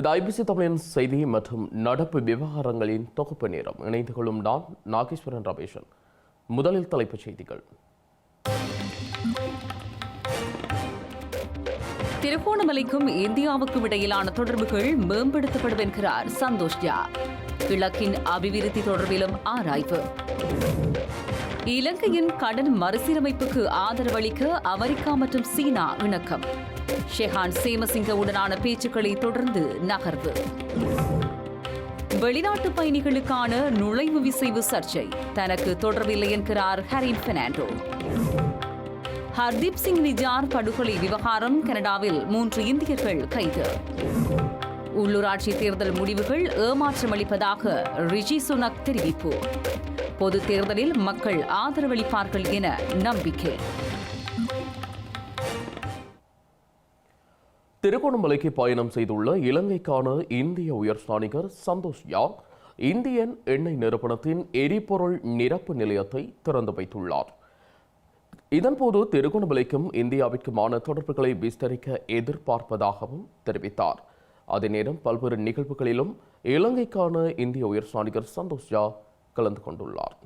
இது ஐபிசி தமிழின் செய்தி மற்றும் நடப்பு விவகாரங்களின் தொகுப்பு நேரம். இணைந்து கொள்ளும் நான் நாகேஸ்வரன் ரமேஷன். முதலில் தலைப்புச் செய்திகள். திருகோணமலைக்கும் இந்தியாவுக்கும் இடையிலான தொடர்புகள் மேம்படுத்தப்படும் என்கிறார் சந்தோஷ் ஜா. கிழக்கின் அபிவிருத்தி தொடர்பிலும் ஆராய்வு. இலங்கையின் கடன் மறுசீரமைப்புக்கு ஆதரவளிக்க அமெரிக்கா மற்றும் சீனா இணக்கம். ஷெஹான் சேமசிங்கவுடனான பேச்சுக்களை தொடர்ந்து நகர்வு. வெளிநாட்டு பயணிகளுக்கான நுழைவு விசைவு சர்ச்சை. தனக்கு தொடர்பில்லை என்கிறார் ஹரின் பெர்னாண்டோ. ஹர்தீப் சிங் நிஜார் படுகொலை விவகாரம் கனடாவில் மூன்று இந்தியர்கள் கைது. உள்ளூராட்சி தேர்தல் முடிவுகள் ஏமாற்றமளிப்பதாக ரிஷி சுனக் தெரிவிப்பு. பொது தேர்தலில் மக்கள் ஆதரவளிப்பார்கள் என நம்பிக்கை. திருகோணமலைக்கு பயணம் செய்துள்ள இலங்கைக்கான இந்திய உயர்ஸ்தானிகர் சந்தோஷ் யாங் இந்தியன் எண்ணெய் நிறுவனத்தின் எரிபொருள் நிரப்பு நிலையத்தை திறந்து வைத்துள்ளார். இதன்போது திருகோணமலைக்கும் இந்தியாவிற்குமான தொடர்புகளை விஸ்தரிக்க எதிர்பார்ப்பதாகவும் தெரிவித்தார். அதே நேரம் பல்வேறு நிகழ்வுகளிலும் இலங்கைக்கான இந்திய உயர்ஸ்தானிகர் சந்தோஷ் ஜா கலந்து கொண்டுள்ளார்.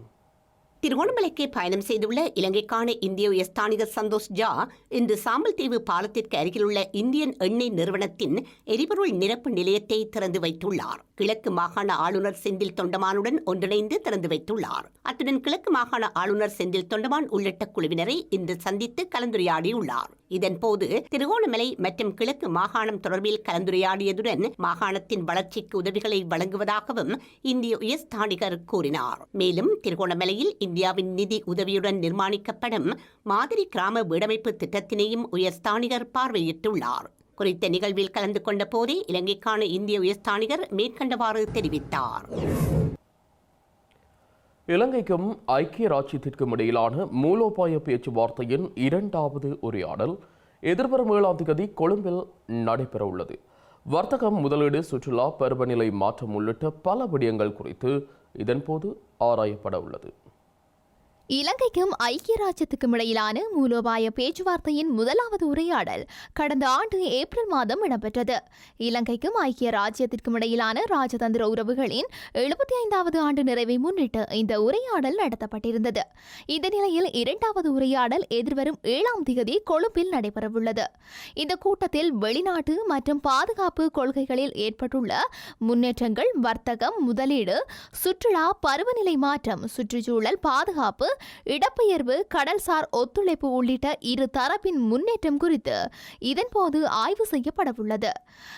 திருகோணமலைக்கு பயணம் செய்துள்ள இலங்கைக்கான இந்திய உயர்ஸ்தானிகர் சந்தோஷ் ஜா இன்று சாம்பல்தீவு பாலத்திற்கு அருகிலுள்ள இந்தியன் எண்ணெய் நிறுவனத்தின் எரிபொருள் நிரப்பு நிலையத்தை திறந்து வைத்துள்ளார். கிழக்கு மாகாண ஆளுநர் செந்தில் தொண்டமானுடன் ஒன்றிணைந்து திறந்து வைத்துள்ளார். அத்துடன் கிழக்கு மாகாண ஆளுநர் செந்தில் தொண்டமான் உள்ளிட்ட குழுவினரை இன்று சந்தித்து கலந்துரையாடியுள்ளார். இதன்போது திருகோணமலை மற்றும் கிழக்கு மாகாணம் தொடர்பில் கலந்துரையாடியதுடன் மாகாணத்தின் வளர்ச்சிக்கு உதவிகளை வழங்குவதாகவும் இந்திய உயர்ஸ்தானிகர் கூறினார். மேலும் திருகோணமலையில் இந்தியாவின் நிதி உதவியுடன் நிர்மாணிக்கப்படும் மாதிரி கிராம வீடமைப்பு திட்டத்தினையும் உயர்ஸ்தானிகர் பார்வையிட்டுள்ளார். குறித்த நிகழ்வில் கலந்து கொண்ட போதே இலங்கைக்கான இந்திய உயர்ஸ்தானிகர் மேற்கண்டவாறு தெரிவித்தார். இலங்கைக்கும் ஐக்கிய ராஜ்யத்திற்கும் இடையிலான மூலோபாய பேச்சுவார்த்தையின் இரண்டாவது உரையாடல் எதிர்வரும் ஏழாம் தேதி கொழும்பில் நடைபெறவுள்ளது. வர்த்தகம் முதலீடு சுற்றுலா பருவநிலை மாற்றம் உள்ளிட்ட பல விடயங்கள் குறித்து இதன்போது ஆராயப்பட உள்ளது இலங்கைக்கும் ஐக்கிய ராஜ்யத்துக்கும் இடையிலான மூலோபாய பேச்சுவார்த்தையின் முதலாவது உரையாடல் கடந்த ஆண்டு ஏப்ரல் மாதம் இடம்பெற்றது. இலங்கைக்கும் ஐக்கிய ராஜ்யத்திற்கும் இடையிலான ராஜதந்திர உறவுகளின் எழுபத்தி ஐந்தாவது ஆண்டு நிறைவை முன்னிட்டு இந்த உரையாடல் நடத்தப்பட்டிருந்தது. இந்த நிலையில் இரண்டாவது உரையாடல் எதிர்வரும் ஏழாம் தேதி கொழும்பில் நடைபெறவுள்ளது. இந்த கூட்டத்தில் வெளிநாட்டு மற்றும் பாதுகாப்பு கொள்கைகளில் ஏற்பட்டுள்ள முன்னேற்றங்கள் வர்த்தகம் முதலீடு சுற்றுலா பருவநிலை மாற்றம் சுற்றுச்சூழல் பாதுகாப்பு இடப்பெயர்வு கடல்சார் ஒத்துழைப்பு உள்ளிட்ட இரு தரப்பின் முன்னேற்றம் குறித்து இதன்போது ஆய்வு செய்யப்படவுள்ளது.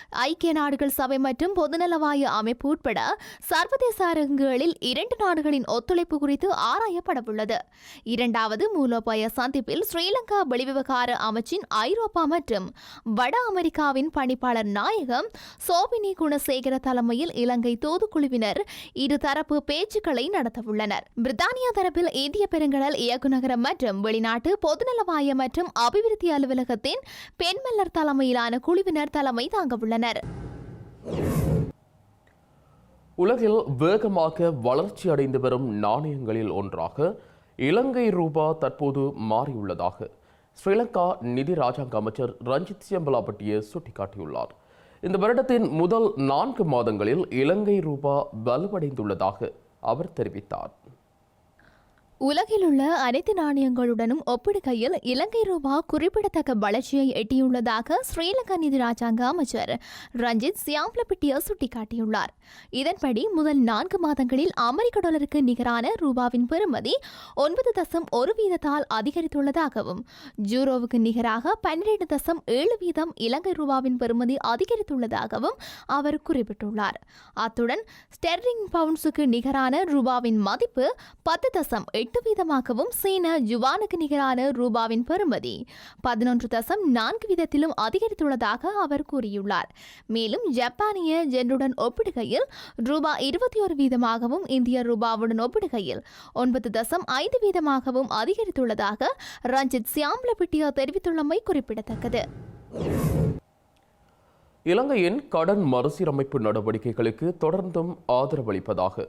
ஐக்கிய நாடுகள் சபை மற்றும் பொதுநலவாய அமைப்பு உட்பட சர்வதேச அரங்குகளில் இரண்டு நாடுகளின் ஒத்துழைப்பு குறித்து ஆராயப்படவுள்ளது. இரண்டாவது மூலோபாய சந்திப்பில் ஸ்ரீலங்கா வெளிவிவகார அமைச்சின் ஐரோப்பா மற்றும் வட அமெரிக்காவின் பணிப்பாளர் நாயகம் சோபினி குணசேகர தலைமையில் இலங்கை தூதுக்குழுவினர் இருதரப்பு பேச்சுக்களை நடத்தவுள்ளனர். பிரித்தானியா தரப்பில் இந்திய பெருங்கடல் இயக்குநகரம் மற்றும் வெளிநாட்டு பொதுநலவாய மற்றும் அபிவிருத்தி அலுவலகத்தின் பெண்மல்லர் தலைமையிலான குழுவினர் தலைமை தாங்கவுள்ளனர் உலகில் வேகமாக வளர்ச்சி அடைந்து வரும் நாணயங்களில் ஒன்றாக இலங்கை ரூபா தற்போது மாறியுள்ளதாக ஸ்ரீலங்கா நிதி ராஜாங்க அமைச்சர் ரஞ்சித் சியம்பலாபட்டிய சுட்டிக்காட்டியுள்ளார். இந்த வருடத்தின் முதல் நான்கு மாதங்களில் இலங்கை ரூபா வலுவடைந்துள்ளதாக அவர் தெரிவித்தார். உலகிலுள்ள அனைத்து நாணயங்களுடனும் ஒப்பிடுகையில் இலங்கை ரூபா குறிப்பிடத்தக்க வளர்ச்சியை எட்டியுள்ளதாக ஸ்ரீலங்கா நிதி ராஜாங்க அமைச்சர் ரஞ்சித் சியாம்லபிட்டிய சுட்டிக்காட்டியுள்ளார். இதன்படி முதல் நான்கு மாதங்களில் அமெரிக்க டாலருக்கு நிகரான ரூபாவின் பெறுமதி ஒன்பது தசம் ஒரு வீதத்தால் அதிகரித்துள்ளதாகவும் ஜூரோவுக்கு நிகராக பன்னிரண்டு தசம் ஏழு வீதம் இலங்கை ரூபாவின் பெறுமதி அதிகரித்துள்ளதாகவும் அவர் குறிப்பிட்டுள்ளார். அத்துடன் ஸ்டெர்லிங் பவுண்ட்ஸுக்கு நிகரான ரூபாவின் மதிப்பு பத்து தசம் எட்டு வீதமாகவும் சீன ஜுவானுக்கு நிகரான ரூபாவின் பெறுமதி. பதினொன்று தசம் நான்கு வீதத்திலும் அதிகரித்துள்ளதாக அவர் கூறியுள்ளார். மேலும் ஜப்பானிய ஜென்னுடன் ஒப்பிடுகையில் ரூபா இருபத்தி ஒரு வீதமாகவும் இந்திய ரூபாவுடன் ஒப்பிடுகையில் ஒன்பது தசம் ஐந்து வீதமாகவும் அதிகரித்துள்ளதாக ரஞ்சித் சியாம்லபிட்டியா தெரிவித்துள்ளமை குறிப்பிடத்தக்கது. இலங்கையின் கடன் மறுசீரமைப்பு நடவடிக்கைகளுக்கு தொடர்ந்தும் ஆதரவளிப்பதாக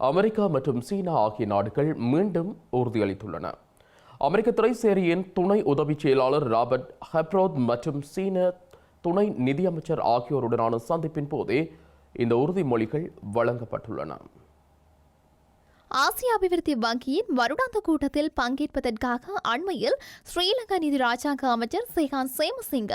அமெரிக்கா மற்றும் சீனா ஆகிய நாடுகள் மீண்டும் உறுதியளித்துள்ளன. அமெரிக்க திரைசேரியின் துணை உதவி செயலாளர் ராபர்ட் ஹெப்ரோத் மற்றும் சீன துணை நிதியமைச்சர் ஆகியோருடனான சந்திப்பின் போதே இந்த உறுதிமொழிகள் வழங்கப்பட்டுள்ளன. ஆசிய அபிவிருத்தி வங்கியின் வருடாந்த கூட்டத்தில் பங்கேற்பதற்காக அண்மையில் ஸ்ரீலங்கா நிதி ராஜாங்க அமைச்சர் செஹான் சேமசிங்க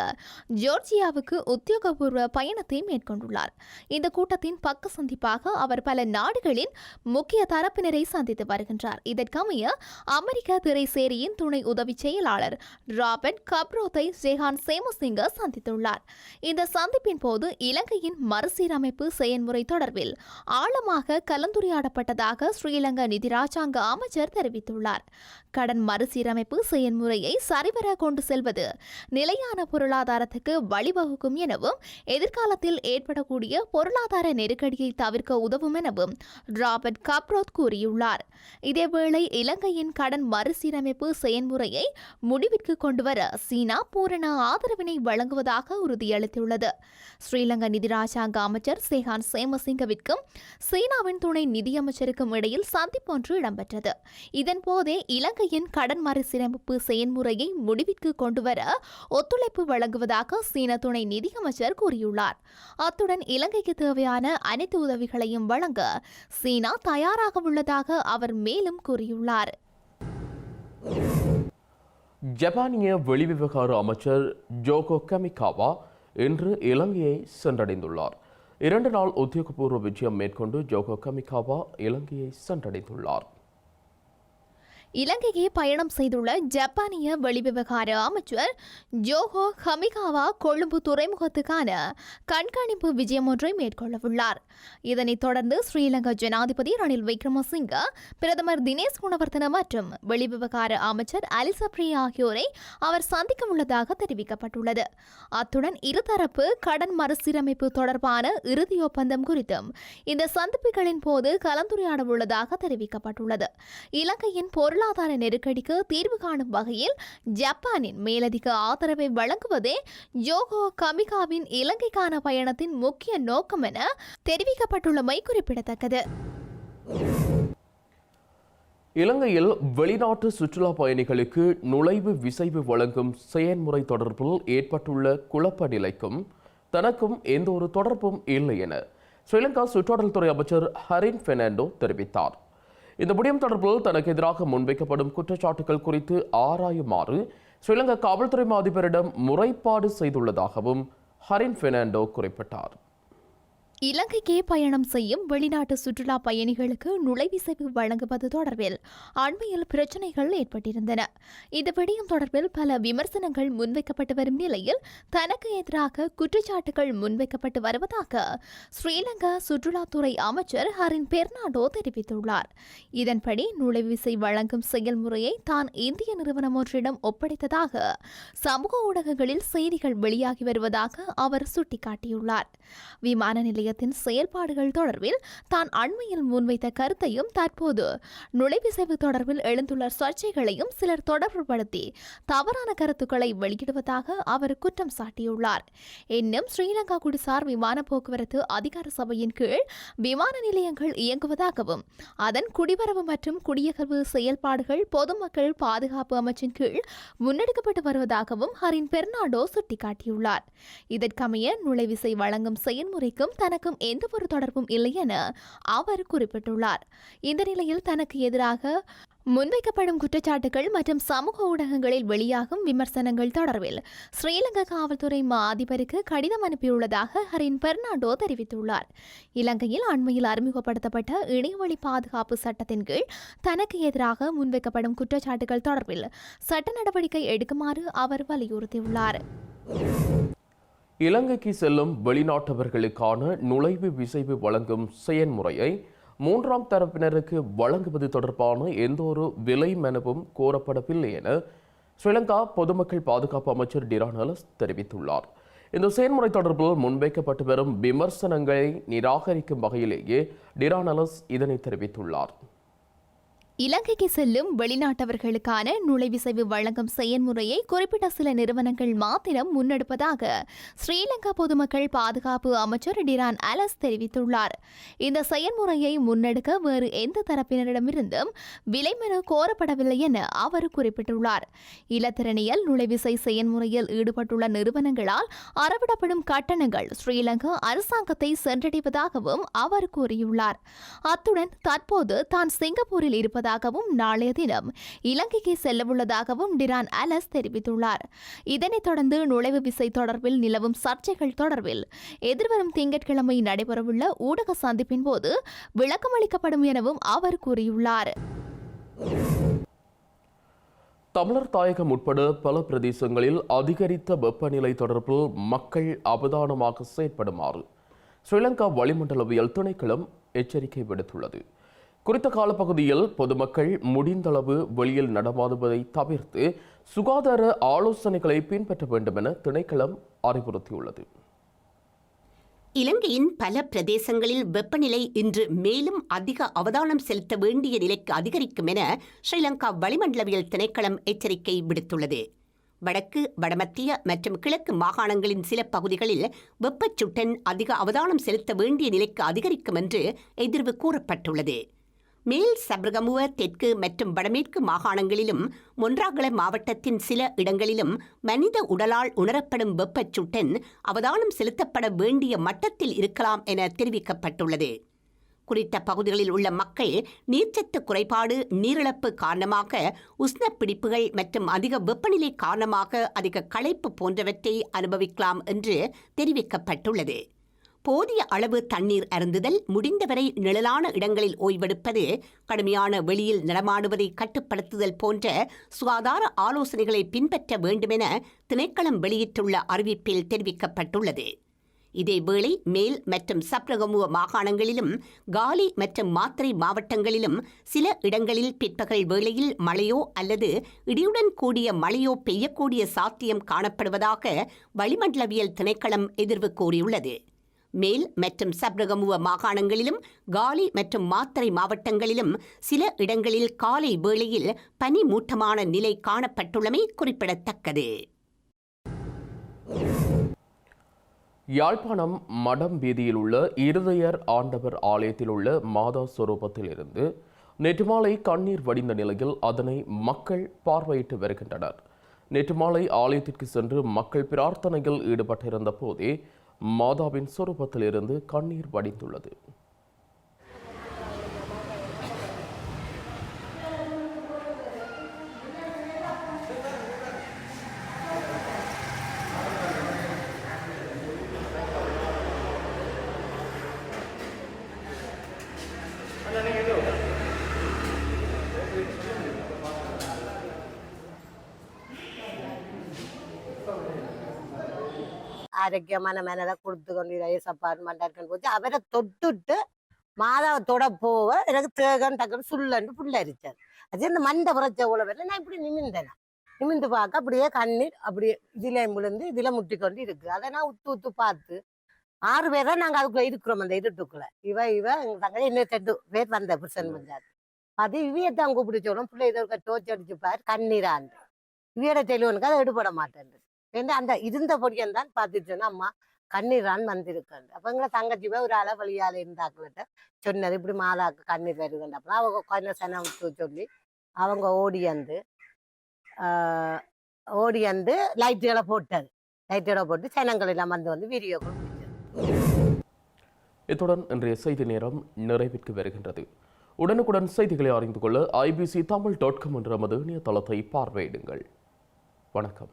ஜோர்ஜியாவுக்கு உத்தியோகபூர்வ பயணத்தை மேற்கொண்டுள்ளார். இந்த கூட்டத்தின் பக்க சந்திப்பாக அவர் பல நாடுகளின் முக்கிய தரப்பினரை சந்தித்து வருகின்றார். இதற்கமைய அமெரிக்க திரைசேரியின் துணை உதவி செயலாளர் ராபர்ட் கப்ரோத்தை செஹான் சேமசிங்க சந்தித்துள்ளார். இந்த சந்திப்பின் போது இலங்கையின் மறுசீரமைப்பு செயல்முறை தொடர்பில் ஆழமாக கலந்துரையாடப்பட்டதாக ஸ்ரீலங்கா நிதி ராஜாங்க அமைச்சர் தெரிவித்துள்ளார். கடன் மறுசீரமைப்பு செயல்முறையை சரிவர கொண்டு செல்வது நிலையான பொருளாதாரத்துக்கு வழிவகுக்கும் எனவும் எதிர்காலத்தில் ஏற்படக்கூடிய பொருளாதார நெருக்கடியை தவிர்க்க உதவும் எனவும் ராபர்ட் கப்ரோத் கூறியுள்ளார். இதேவேளை இலங்கையின் கடன் மறுசீரமைப்பு செயல்முறையை முடிவிற்கு கொண்டுவர சீனா பூரண ஆதரவினை வழங்குவதாக உறுதியளித்துள்ளது. ஸ்ரீலங்கா நிதி ராஜாங்க அமைச்சர் சேஹான் சேமசிங்கவிற்கும் சீனாவின் துணை நிதியமைச்சருக்கும் இடையில் சந்திப்பு ஒன்று இடம்பெற்றது இதன்போதே இலங்கையின் கடன் மறுசீரமைப்பு செயல்முறையை முடிவிற்கு கொண்டுவர ஒத்துழைப்பு வழங்குவதாக சீன துணை நிதியமைச்சர் கூறியுள்ளார். அத்துடன் இலங்கைக்கு தேவையான அனைத்து உதவிகளையும் வழங்க சீனா தயாராக உள்ளதாக அவர் மேலும் கூறியுள்ளார். ஜப்பானிய வெளிவிவகார அமைச்சர் ஜோகோ கமிகாவா இன்று இலங்கையை சென்றடைந்துள்ளார். இரண்டு நாள் உத்தியோகபூர்வ விஜயம் மேற்கொண்டு ஜோகோ கமிகாவா இலங்கையை சென்றடைந்துள்ளார். இலங்கைக்கு பயணம் செய்துள்ள ஜப்பானிய வெளிவிவகார அமைச்சர் ஜோஹோ ஹமிகாவா கொழும்பு துறைமுகத்துக்கான கண்காணிப்பு விஜயம் ஒன்றை மேற்கொள்ளவுள்ளார். இதனைத் தொடர்ந்து ஸ்ரீலங்கா ஜனாதிபதி ரணில் விக்ரமசிங்க பிரதமர் தினேஷ் குணவர்த்தன மற்றும் வெளிவிவகார அமைச்சர் அலிசப்ரியா ஆகியோரை அவர் சந்திக்க உள்ளதாக தெரிவிக்கப்பட்டுள்ளது. அத்துடன் இருதரப்பு கடன் மறுசீரமைப்பு தொடர்பான இறுதி ஒப்பந்தம் குறித்தும் இந்த சந்திப்புகளின் போது கலந்துரையாட உள்ளதாக தெரிவிக்கப்பட்டுள்ளது. இலங்கையின் பொருளாதார நெருக்கடிக்கு தீர்வு காணும் வகையில் ஜப்பானின் மேலதிக ஆதரவை வழங்குவதே ஜோகோ கமிகாவின் இலங்கைக்கான பயணத்தின் முக்கிய நோக்கம் என தெரிவிக்கப்பட்டுள்ளமை குறிப்பிடத்தக்கது. இலங்கையில் வெளிநாட்டு சுற்றுலா பயணிகளுக்கு நுழைவு விசைவு வழங்கும் செயன்முறை தொடர்பில் ஏற்பட்டுள்ள குழப்ப நிலைக்கும் தனக்கும் எந்த ஒரு தொடர்பும் இல்லை என ஸ்ரீலங்கா சுற்றுலாத்துறை அமைச்சர் ஹரின் பெர்னாண்டோ தெரிவித்தார். இந்த விடயம் தொடர்பில் தனக்கு எதிராக முன்வைக்கப்படும் குற்றச்சாட்டுகள் குறித்து ஆராயுமாறு ஸ்ரீலங்கா காவல்துறை அதிபரிடம் முறைப்பாடு செய்துள்ளதாகவும் ஹரின் பெர்னாண்டோ குறிப்பிட்டார். இலங்கைக்கே பயணம் செய்யும் வெளிநாட்டு சுற்றுலா பயணிகளுக்கு நுழைவிசைவு வழங்குவது தொடர்பில் அண்மையில் பிரச்சினைகள் ஏற்பட்டிருந்தன. இந்த விடயம் தொடர்பில் பல விமர்சனங்கள் முன்வைக்கப்பட்டு வரும் நிலையில் தனக்கு எதிராக குற்றச்சாட்டுகள் முன்வைக்கப்பட்டு வருவதாக ஸ்ரீலங்கா சுற்றுலாத்துறை அமைச்சர் ஹரின் பெர்னாடோ தெரிவித்துள்ளார். இதன்படி நுழைவிசை வழங்கும் செயல்முறையை தான் இந்திய நிறுவனம் ஒன்றிடம் ஒப்படைத்ததாக சமூக ஊடகங்களில் செய்திகள் வெளியாகி வருவதாக அவர் சுட்டிக்காட்டியுள்ளார். விமான நிலையத்தின் செயல்பாடுகள் தொடர்பில் தான் அண்மையில் முன்வைத்த கருத்தையும் தற்போது நுழைவிசைவு தொடர்பில் எழுந்துள்ள சர்ச்சைகளையும் சிலர் தொடர்புபடுத்தி தவறான கருத்துக்களை வெளியிடுவதாக அவர் குற்றம் சாட்டியுள்ளார். இன்னும் ஸ்ரீலங்கா குடிசார் விமான போக்குவரத்து அதிகார சபையின் கீழ் விமான நிலையங்கள் இயங்குவதாகவும் அதன் குடிவரவு மற்றும் குடியகர்வு செயல்பாடுகள் பொதுமக்கள் பாதுகாப்பு அமைச்சின் கீழ் முன்னெடுக்கப்பட்டு வருவதாகவும் ஹரின் பெர்னாடோ சுட்டிக்காட்டியுள்ளார். இதற்கமைய நுழைவிசை வழங்கும் செயல்முறைக்கும் தனக்கு தனக்கும் எந்த ஒரு தொடர்பும் இல்லை என அவர் குறிப்பிட்டுள்ளார். இந்த நிலையில் தனக்கு எதிராக முன்வைக்கப்படும் குற்றச்சாட்டுகள் மற்றும் சமூக ஊடகங்களில் வெளியாகும் விமர்சனங்கள் தொடர்பில் ஸ்ரீலங்கா காவல்துறை மா அதிபருக்கு கடிதம் அனுப்பியுள்ளதாக ஹரின் பெர்னாண்டோ தெரிவித்துள்ளார். இலங்கையில் அண்மையில் அறிமுகப்படுத்தப்பட்ட இணையவழி பாதுகாப்பு சட்டத்தின் கீழ் தனக்கு எதிராக முன்வைக்கப்படும் குற்றச்சாட்டுகள் தொடர்பில் சட்ட நடவடிக்கை எடுக்குமாறு அவர் வலியுறுத்தியுள்ளார். இலங்கைக்கு செல்லும் வெளிநாட்டவர்களுக்கான நுழைவு விசைவு வழங்கும் செயன்முறையை மூன்றாம் தரப்பினருக்கு வழங்குவது தொடர்பான எந்த ஒரு விலை மனுவும் கோரப்படவில்லை என ஸ்ரீலங்கா பொதுமக்கள் பாதுகாப்பு அமைச்சர் டிரானலஸ் தெரிவித்துள்ளார். இந்த செயல்முறை தொடர்பில் முன்வைக்கப்பட்டு வரும் விமர்சனங்களை நிராகரிக்கும் வகையிலேயே டிரானலஸ் இதனை தெரிவித்துள்ளார். இலங்கைக்கு செல்லும் வெளிநாட்டவர்களுக்கான நுழைவிசைவு வழங்கும் செயல்முறையை குறிப்பிட்ட சில நிறுவனங்கள் மாத்திரம் முன்னெடுப்பதாக ஸ்ரீலங்கா பொதுமக்கள் பாதுகாப்பு அமைச்சர் டிரான் அலஸ் தெரிவித்துள்ளார். இந்த செயல்முறையை முன்னெடுக்க வேறு எந்த தரப்பினரிடமிருந்தும் விலைமனு கோரப்படவில்லை என அவர் குறிப்பிட்டுள்ளார். இலத்திரனியல் நுழைவிசை செயல்முறையில் ஈடுபட்டுள்ள நிறுவனங்களால் அறவிடப்படும் கட்டணங்கள் ஸ்ரீலங்கா அரசாங்கத்தை சென்றடைவதாகவும் அவர் கூறியுள்ளார். அத்துடன் தற்போது தான் சிங்கப்பூரில் இருப்பதாக உள்ளதாகவும் நாளைய தினம் இலங்கைக்கு செல்லவுள்ளதாகவும் டிரான் அலஸ் தெரிவித்துள்ளார். இதனைத் தொடர்ந்து நுழைவு விசை தொடர்பில் நிலவும் சர்ச்சைகள் தொடர்பில் எதிர்வரும் திங்கட்கிழமை நடைபெறவுள்ள ஊடக சந்திப்பின் போது விளக்கமளிக்கப்படும் எனவும் அவர் கூறியுள்ளார். தமிழர் தாயகம் உட்பட பல பிரதேசங்களில் அதிகரித்த வெப்பநிலை தொடர்பில் மக்கள் அவதானமாக செயற்படுமாறு ஸ்ரீலங்கா வளிமண்டலவியல் திணைக்களம் எச்சரிக்கை விடுத்துள்ளது. குறித்த காலப்பகுதியில் பொதுமக்கள் முடிந்தளவு வெளியில் நடமாடுவதை தவிர்த்து சுகாதார ஆலோசனைகளை பின்பற்ற வேண்டும் என திணைக்களம் அறிவுறுத்தியுள்ளது. இலங்கையின் பல பிரதேசங்களில் வெப்பநிலை இன்று மேலும் அதிக அவதானம் செலுத்த வேண்டிய நிலைக்கு அதிகரிக்கும் என ஸ்ரீலங்கா வளிமண்டலவியல் திணைக்களம் எச்சரிக்கை விடுத்துள்ளது. வடக்கு வடமத்திய மற்றும் கிழக்கு மாகாணங்களின் சில பகுதிகளில் வெப்பச்சுட்டன் அதிக அவதானம் செலுத்த வேண்டிய நிலைக்கு அதிகரிக்கும் என்று எதிர்வு கூறப்பட்டுள்ளது. மேல் சப்ரகமுவ தெற்கு மற்றும் வடமேற்கு மாகாணங்களிலும் மொன்றாகல மாவட்டத்தின் சில இடங்களிலும் மனித உடலால் உணரப்படும் வெப்பச் சுட்டன் அவதானம் செலுத்தப்பட வேண்டிய மட்டத்தில் இருக்கலாம் என தெரிவிக்கப்பட்டுள்ளது. குறித்த பகுதிகளில் உள்ள மக்கள் நீர்ச்சத்து குறைபாடு நீரிழப்பு காரணமாக உஷ்ணப்பிடிப்புகள் மற்றும் அதிக வெப்பநிலை காரணமாக அதிக களைப்பு போன்றவற்றை அனுபவிக்கலாம் என்று தெரிவிக்கப்பட்டுள்ளது. போதிய அளவு தண்ணீர் அருந்துதல் முடிந்தவரை நிழலான இடங்களில் ஓய்வெடுப்பது கடுமையான வெளியில் நடமாடுவதை கட்டுப்படுத்துதல் போன்ற சுகாதார ஆலோசனைகளை பின்பற்ற வேண்டுமென திணைக்களம் வெளியிட்டுள்ள அறிவிப்பில் தெரிவிக்கப்பட்டுள்ளது. இதேவேளை மேல் மற்றும் சப்ரகமுவ மாகாணங்களிலும் காலி மற்றும் மாத்திரை மாவட்டங்களிலும் சில இடங்களில் பிற்பகல் வேளையில் மழையோ அல்லது இடியுடன் கூடிய மழையோ பெய்யக்கூடிய சாத்தியம் காணப்படுவதாக வளிமண்டலவியல் திணைக்களம் எதிர்வு கூறியுள்ளது. மேல் மற்றும் சப்ரகமுவ மாகாணங்களிலும் காலி மற்றும் மாத்தரை மாவட்டங்களிலும் சில இடங்களில் காலை வேளையில் பனி மூட்டமான நிலை காணப்பட்டுள்ளமை குறிப்பிடத்தக்கது. யாழ்ப்பாணம் மடம் வீதியில் உள்ள இருதயர் ஆண்டவர் ஆலயத்தில் உள்ள மாதா சொரூபத்தில் இருந்து நேற்று மாலை கண்ணீர் வடிந்த நிலையில் அதனை மக்கள் பார்வையிட்டு வருகின்றனர். நேற்று மாலை ஆலயத்திற்கு சென்று மக்கள் பிரார்த்தனையில் ஈடுபட்டிருந்த போதே மாதாவின் சொரூபத்தில் இருந்து கண்ணீர் வடித்துள்ளது ஆரோக்கியமான மனதை கொடுத்து கொண்டு ஏசப்பாடு மண்டாருக்கன்னு போச்சு. அவரை தொட்டுட்டு மாதாவை தொட போவ எனக்கு தேகம் டக்குன்னு சுள்ளன்னு புல்லரிச்சார் அது இந்த மண்டை புறச்ச உழவில் நான் இப்படி நிமிந்தேன்? நிமிந்து பார்க்க அப்படியே கண்ணீர் அப்படியே இதுல விழுந்து இதுல முட்டி கொண்டு இருக்கு. அதை நான் உத்து உத்து பார்த்து ஆறு பேர் தான் நாங்க அதுக்குள்ள இருக்கிறோம் அந்த இருட்டுக்குள்ள. இவ இவ எங்க தங்கச்சி இன்னும் ரெண்டு பேர் வந்த புருஷன் பஞ்சாது அது இவையை தான் கூப்பிட்டு சொல்லும். பிள்ளை இதை டோச்சு அடிச்சு பார் கண்ணீராண்டு. இவையோட டெலிஃபோனுக்கு அதை எடுபட மாட்டேன் ஏன்னா அந்த இருந்த பொடியன் தான் பார்த்துட்டேன்னா அம்மா கண்ணீரான் வந்திருக்கேன் அப்போ எங்களை தங்கச்சி போய் ஒரு அள வழியால இருந்தாக்கிட்ட சொன்னது இப்படி மாதாக்கு கண்ணீர் வருதுன்னு. அப்புறம் அவங்க கொஞ்சம் சனம் சொல்லி அவங்க ஓடி வந்து ஓடி வந்து லைட்டுகளை போட்டது. லைட்டுகளை போட்டு சனங்கள் எல்லாம் வந்து வந்து வீடியோ இத்துடன் இன்றைய செய்தி நேரம் நிறைவிற்கு வருகின்றது. உடனுக்குடன் செய்திகளை அறிந்து கொள்ள ஐபிசி தமிழ் டாட் காம் என்ற நமது இணையதளத்தை பார்வையிடுங்கள். வணக்கம்.